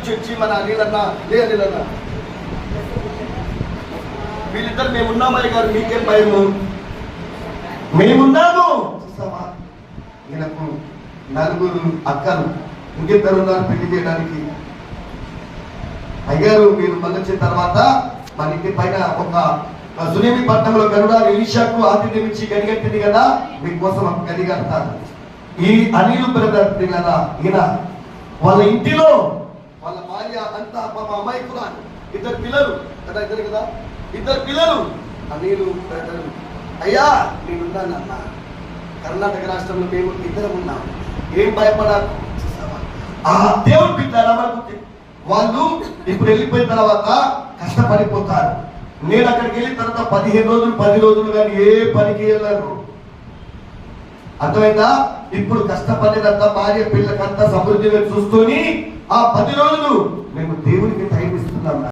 నుంచి వచ్చి మన అనిలన్న లే అనిలన్న? వీళ్ళిద్దరు మేమున్నామని గారు మీకేం భయము? మేమున్నాము. చూసావా? ఈయనకు నలుగురు అక్కలు ఇంకిద్దరు ఉన్నారు పెళ్ళి చేయడానికి. అయ్యారు మీరు మళ్ళొచ్చిన తర్వాత మన ఇంటి పైన ఒక సునేమి పట్టణంలో గరుడ ఈషాకు ఆతిథ్యం ఇచ్చి గడిగట్టింది కదా మీకోసం ఒక గది కడతారు. ఈ అనిలు బ్రదర్ కదా ఈయన వాళ్ళ ఇంటిలో వాళ్ళ భార్య అంతా పాప అమాయకురాలు ఇద్దరు పిల్లలు. కదా ఇద్దరు కదా? ఇద్దరు పిల్లలు. నేను బ్రదర్ అయ్యా నేనున్నానన్నా కర్ణాటక రాష్ట్రంలో మేము ఇద్దరం ఉన్నాం. ఏం భయపడాలి ఆ దేవుడు బిడ్డారా మనకు వాళ్ళు ఇప్పుడు వెళ్ళిపోయిన తర్వాత కష్టపడిపోతారు. నేను అక్కడికి వెళ్ళిన తర్వాత పదిహేను రోజులు పది రోజులు కానీ ఏ పనికి వెళ్ళరు. అర్థమైందా? ఇప్పుడు కష్టపడినంత భార్య పిల్లకంతా సమృద్ధిగా చూసుకొని ఆ పది రోజులు మేము దేవునికి టైం